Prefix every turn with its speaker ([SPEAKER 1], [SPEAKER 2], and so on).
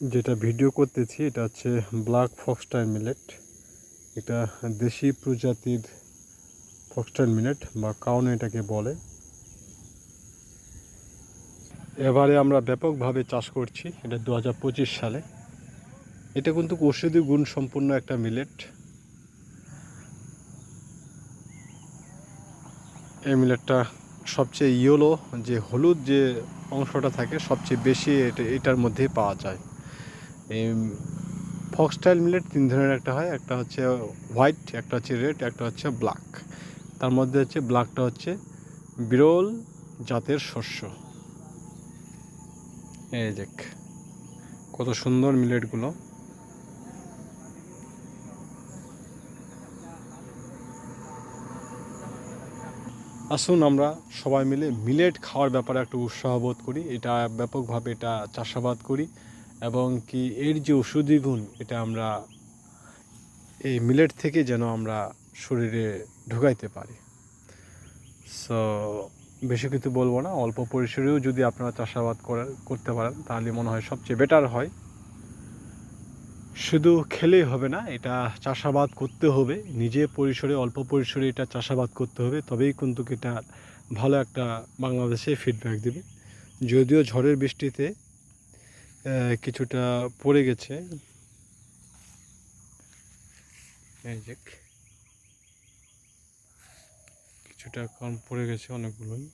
[SPEAKER 1] যেটা ভিডিও করতেছি, এটা হচ্ছে ব্ল্যাক ফক্সটাইল মিলেট এটা দেশি প্রজাতির ফক্সটাইল মিলেট বা কাউন এটাকে বলে। এবারে আমরা ব্যাপকভাবে চাষ করছি, এটা দু হাজার পঁচিশ সালে। এটা কিন্তু ঔষধি গুণ সম্পন্ন একটা মিলেট। এই মিলেটটা সবচেয়ে ইয়েলো, যে হলুদ যে অংশটা থাকে, সবচেয়ে বেশি এটা, এটার মধ্যেই পাওয়া যায়। এই ফক্সটাইল মিলেট তিন ধরনের একটা হয়। একটা হচ্ছে হোয়াইট একটা হচ্ছে রেড একটা হচ্ছে ব্ল্যাক তার মধ্যে হচ্ছে ব্ল্যাকটা হচ্ছে বিরল জাতের শস্য। এই দেখ, কত সুন্দর মিলেটগুলো আসুন আমরা সবাই মিলে মিলেট খাওয়ার ব্যাপারে একটু উৎসাহ বোধ করি। এটা ব্যাপকভাবে এটা চাষাবাদ করি। এবং কি এর যে ওষুধি গুণ, এটা আমরা এই মিলেট থেকে যেন আমরা শরীরে ঢুকাইতে পারি। সো বেশি কিছু বলব না, অল্প পরিসরেও যদি আপনারা চাষাবাদ করেন করতে পারেন, তাহলে মনে হয় সবচেয়ে বেটার হয়। শুধু খেলেই হবে না, এটা চাষাবাদ করতে হবে, নিজে পরিসরে, অল্প পরিসরে এটা চাষাবাদ করতে হবে, তবেই কিন্তু এটা ভালো একটা বাংলাদেশে ফিডব্যাক দেবে। যদিও ঝড়ের বৃষ্টিতে কিছুটা পড়ে গেছে। কিছুটা কম পড়ে গেছে অনেকগুলোই।